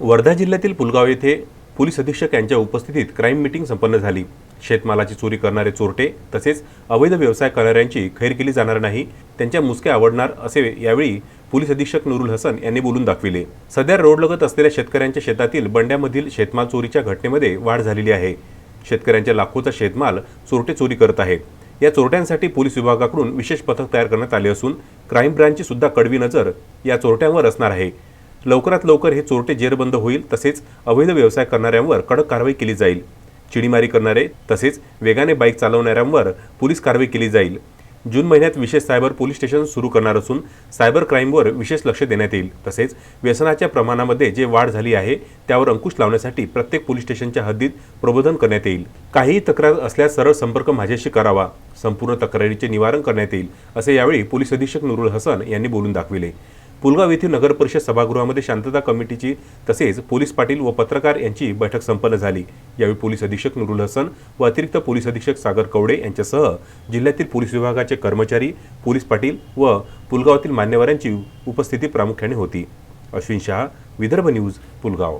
वर्धा जिल्ह्यातील पुलगाव येथे पोलीस अधीक्षक यांच्या उपस्थितीत क्राईम मीटिंग संपन्न झाली. शेतमालाची चोरी करणारे चोरटे तसेच अवैध व्यवसाय करणाऱ्यांची खैर केली जाणार नाही त्यांच्या मुसके आवडणार असे यावेळी पोलीस अधीक्षक नुरुल हसन यांनी बोलून दाखविले. सध्या रोडलगत असलेल्या शेतकऱ्यांच्या शेतातील बंड्यामधील शेतमाल चोरीच्या घटनेमध्ये वाढ झालेली आहे. शेतकऱ्यांच्या लाखोचा शेतमाल चोरटे चोरी करत आहेत. या चोरट्यांसाठी पोलीस विभागाकडून विशेष पथक तयार करण्यात आले असून क्राईम ब्रँचची सुद्धा कडवी नजर या चोरट्यांवर असणार आहे. लवकरात लवकर हे चोरटे जेरबंद होईल तसेच अवैध व्यवसाय करणाऱ्यांवर कडक कारवाई केली जाईल. चिडीमारी करणारे तसेच वेगाने बाईक चालवणाऱ्यांवर पोलीस कारवाई केली जाईल. जून महिन्यात विशेष सायबर पोलीस स्टेशन सुरू करणार असून सायबर क्राईमवर विशेष लक्ष देण्यात येईल. तसेच व्यसनाच्या प्रमाणामध्ये जे वाढ झाली आहे त्यावर अंकुश लावण्यासाठी प्रत्येक पोलीस स्टेशनच्या हद्दीत प्रबोधन करण्यात येईल. काहीही तक्रार असल्यास सरळ संपर्क माझ्याशी करावा. संपूर्ण तक्रारीचे निवारण करण्यात येईल असे यावेळी पोलीस अधीक्षक नुरुल हसन यांनी बोलून दाखविले. पुलगाव येथील नगरपरिषद सभागृहामध्ये शांतता कमिटीची तसेच पोलीस पाटील व पत्रकार यांची बैठक संपन्न झाली. यावेळी पोलीस अधीक्षक नुरुल हसन व अतिरिक्त पोलीस अधीक्षक सागर कवडे यांच्यासह जिल्ह्यातील पोलीस विभागाचे कर्मचारी पोलीस पाटील व पुलगावातील मान्यवरांची उपस्थिती प्रामुख्याने होती. अश्विन शहा विदर्भ न्यूज पुलगाव